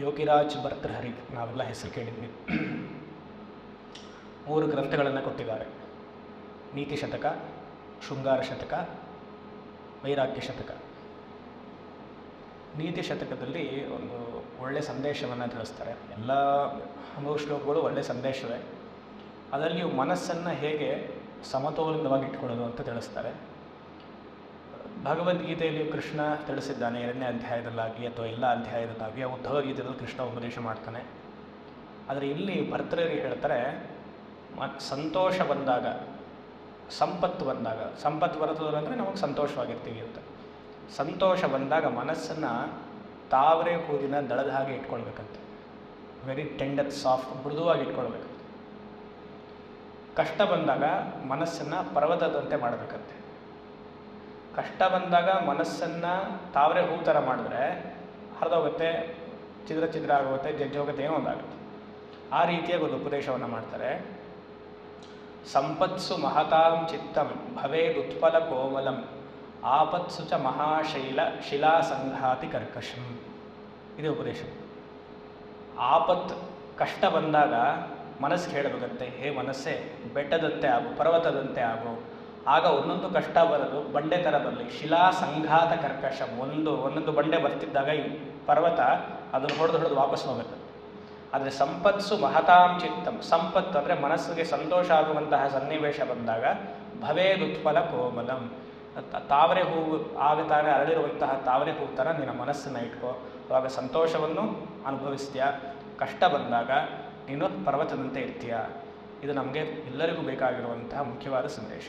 ಯೋಗಿರಾಜ್ ಭರ್ತೃಹರಿ ನಾವೆಲ್ಲ ಹೆಸರು ಕೇಳಿದ್ವಿ ಮೂರು ಗ್ರಂಥಗಳನ್ನು ಕೊಟ್ಟಿದ್ದಾರೆ. ನೀತಿ ಶತಕ, ಶೃಂಗಾರ ಶತಕ, ವೈರಾಗ್ಯ ಶತಕ. ನೀತಿ ಶತಕದಲ್ಲಿ ಒಂದು ಒಳ್ಳೆಯ ಸಂದೇಶವನ್ನು ತಿಳಿಸ್ತಾರೆ. ಎಲ್ಲ ಮೂರು ಶ್ಲೋಕಗಳು ಒಳ್ಳೆಯ ಸಂದೇಶವೇ. ಅದರಲ್ಲಿ ಮನಸ್ಸನ್ನು ಹೇಗೆ ಸಮತೋಲಿತವಾಗಿ ಇಟ್ಕೊಳ್ಳೋದು ಅಂತ ತಿಳಿಸ್ತಾರೆ. ಭಗವದ್ಗೀತೆಯಲ್ಲಿ ಕೃಷ್ಣ ತಿಳಿಸಿದ್ದಾನೆ, ಎರಡನೇ ಅಧ್ಯಾಯದಲ್ಲಾಗಿ ಅಥವಾ ಎಲ್ಲ ಅಧ್ಯಾಯದಲ್ಲಾಗಿ ಉದ್ಧವ ಗೀತೆಯಲ್ಲಿ ಕೃಷ್ಣ ಉಪದೇಶ ಮಾಡ್ತಾನೆ. ಆದರೆ ಇಲ್ಲಿ ಭರ್ತೃರಿ ಹೇಳ್ತಾರೆ ಮತ್ತು ಸಂತೋಷ ಬಂದಾಗ, ಸಂಪತ್ತು ಬಂದಾಗ, ಸಂಪತ್ತು ಬರ್ತದೆ ಅಂದರೆ ನಮಗೆ ಸಂತೋಷವಾಗಿರ್ತೀವಿ ಅಂತ. ಸಂತೋಷ ಬಂದಾಗ ಮನಸ್ಸನ್ನು ತಾವರೆ ಕೂದಿನ ದಳದ ಹಾಗೆ ಇಟ್ಕೊಳ್ಬೇಕಂತೆ. ವೆರಿ ಟೆಂಡರ್ ಸಾಫ್ಟ್ ಮೃದುವಾಗಿ ಇಟ್ಕೊಳ್ಬೇಕಂತೆ. ಕಷ್ಟ ಬಂದಾಗ ಮನಸ್ಸನ್ನು ಪರ್ವತದಂತೆ ಮಾಡಬೇಕಂತೆ. ಕಷ್ಟ ಬಂದಾಗ ಮನಸ್ಸನ್ನು ತಾವರೆ ಹೂ ಥರ ಮಾಡಿದ್ರೆ ಹರಿದೋಗುತ್ತೆ, ಚಿದ್ರ ಚಿದ್ರ ಆಗೋಗುತ್ತೆ, ಜಜ್ಜೋಗುತ್ತೆ, ಏನೋ ಒಂದಾಗುತ್ತೆ. ಆ ರೀತಿಯಾಗಿ ಒಂದು ಉಪದೇಶವನ್ನು ಮಾಡ್ತಾರೆ. ಸಂಪತ್ಸು ಮಹತಾಂ ಚಿತ್ತಂ ಭವೇದುತ್ಪಲ ಕೋಮಲಂ, ಆಪತ್ಸು ಚ ಮಹಾಶೈಲ ಶಿಲಾ ಸಂಘಾತಿ ಕರ್ಕಶಂ. ಇದು ಉಪದೇಶ. ಆಪತ್ ಕಷ್ಟ ಬಂದಾಗ ಮನಸ್ಸು ಹೇಳಬೇಕಂತೆ ಹೇ ಮನಸ್ಸೇ, ಬೆಟ್ಟದಂತೆ ಆಗು, ಪರ್ವತದಂತೆ ಆಗು ಆಗ ಒಂದೊಂದು ಕಷ್ಟ ಬರೋದು ಬಂಡೆ ಥರ ಬರಲಿ, ಶಿಲಾ ಸಂಘಾತ ಕರ್ಕಶ, ಒಂದು, ಒಂದೊಂದು ಬಂಡೆ ಬರ್ತಿದ್ದಾಗ ಈ ಪರ್ವತ ಅದನ್ನು ಹೊಡೆದು ಹೊಡೆದು ವಾಪಸ್ ಹೋಗುತ್ತೆ. ಆದರೆ ಸಂಪತ್ಸು ಮಹತಾಂ ಚಿತ್ತಂ. ಸಂಪತ್ತು ಅಂದರೆ ಮನಸ್ಸಿಗೆ ಸಂತೋಷ ಆಗುವಂತಹ ಸನ್ನಿವೇಶ ಬಂದಾಗ ಭವೇದುತ್ಪಲ ಕೋಮಲಂ. ತಾವರೆ ಹೂವು ಆಗ ತಾನೇ ಅರಳಿರುವಂತಹ ತಾವರೆ ಹೂವು ಥರ ನಿನ್ನ ಮನಸ್ಸನ್ನು ಇಟ್ಕೋ. ಅವಾಗ ಸಂತೋಷವನ್ನು ಅನುಭವಿಸ್ತೀಯ. ಕಷ್ಟ ಬಂದಾಗ ನೀನು ಪರ್ವತದಂತೆ ಇರ್ತೀಯ. ಇದು ನಮಗೆ ಎಲ್ಲರಿಗೂ ಬೇಕಾಗಿರುವಂತಹ ಮುಖ್ಯವಾದ ಸಂದೇಶ.